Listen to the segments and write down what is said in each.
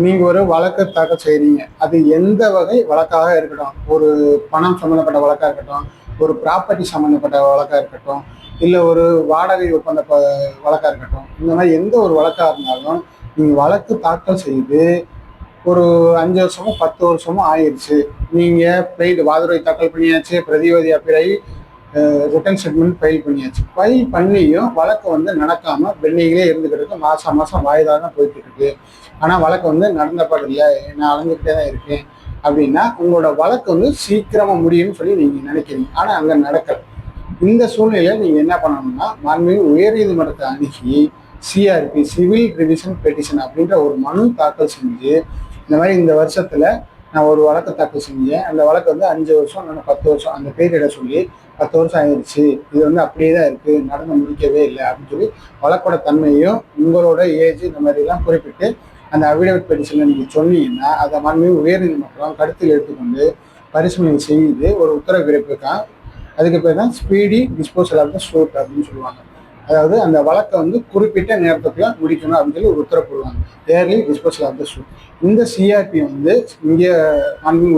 நீங்க ஒரு வழக்கு தாக்கல் செய்கிறீங்க அது எந்த வகை வழக்காக இருக்கட்டும். ஒரு பணம் சம்மந்தப்பட்ட வழக்கா இருக்கட்டும் ஒரு ப்ராப்பர்ட்டி சம்மந்தப்பட்ட வழக்கா இருக்கட்டும் இல்லை ஒரு வாடகை ஒப்பந்த ப- வழக்கா இருக்கட்டும். இந்த மாதிரி எந்த ஒரு வழக்கா இருந்தாலும் நீங்க வழக்கு தாக்கல் செய்து ஒரு அஞ்சு வருஷமோ பத்து வருஷமோ ஆயிடுச்சு நீங்க பெய்டு வாதுரை தாக்கல் பண்ணியாச்சு பிரதிவாதி அப்பிராயி ரிட்டர்ன் ஸ்டேட்மெண்ட் ஃபைல் பண்ணியாச்சு. ஃபைல் பண்ணியும் வழக்கு வந்து நடக்காமல் பெண்டிங்லேயே இருந்துக்கிட்டு இருக்கு மாதம் மாசம் வாய்தா தான் போயிட்டு இருக்கு வழக்கு வந்து நடந்தபாடு இல்லை. நான் அலைஞ்சிக்கிட்டே தான் இருக்கேன். அப்படின்னா உங்களோட வழக்கு வந்து சீக்கிரமாக முடியும்னு சொல்லி நீங்கள் நினைக்கிறீங்க. ஆனால் அங்கே நடக்கல. இந்த சூழ்நிலையில் நீங்கள் என்ன பண்ணணும்னா மாண்புமிகு உயர்நீதிமன்றத்தை அணுகி சிஆர்பி சிவில் ரிவிஷன் பெட்டிஷன் அப்படின்ற ஒரு மனு தாக்கல் செஞ்சு இந்த மாதிரி இந்த வருஷத்தில் நான் ஒரு வழக்கை தாக்கல் செஞ்சேன். அந்த வழக்கு வந்து அஞ்சு வருஷம் இல்லைன்னா பத்து வருஷம் அந்த பேரிட சொல்லி பத்து வருஷம் ஆயிடுச்சு இது வந்து அப்படியே தான் இருக்குது நடந்து முடிக்கவே இல்லை அப்படின்னு சொல்லி வழக்கோட தன்மையும் உங்களோட ஏஜ் இந்த மாதிரிலாம் குறிப்பிட்டு அந்த அவிடவிட் பெட்டிஷனில் நீங்கள் சொன்னீங்கன்னா அதை மறுபடியும் உயர்நீதிமன்றம் கருத்தில் எடுத்துக்கொண்டு பரிசீலனை செய்து ஒரு உத்தரவு பிறப்பிருக்கான் அதுக்கு பேர் தான் speedy disposal of the suit அப்படின்னு சொல்லுவாங்க. அதாவது அந்த வழக்கை வந்து குறிப்பிட்ட நேரத்துக்குள்ள முடிக்கணும் அப்படின்னு சொல்லி ஒரு உத்தரவு போடுவாங்க. Early disposal of the suit இந்த சிஆர்பி வந்து இங்கே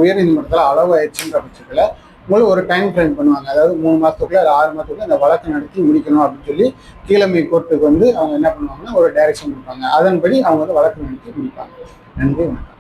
உயர்நீதிமன்றத்தில் அளவு ஆயிடுச்சுன்ற பட்சத்தில் உங்களுக்கு ஒரு டைம் ஃப்ரேம் பண்ணுவாங்க. அதாவது மூணு மாதத்துக்குள்ள இல்லை ஆறு மாதத்துக்குள்ள அந்த வழக்கை நடத்தி முடிக்கணும் அப்படின்னு சொல்லி கீழமை கோர்ட்டுக்கு வந்து அவங்க என்ன பண்ணுவாங்கன்னா ஒரு டைரக்ஷன் கொடுப்பாங்க. அதன்படி அவங்க வந்து வழக்கு நடத்தி முடிப்பாங்க. நன்றி வணக்கம்.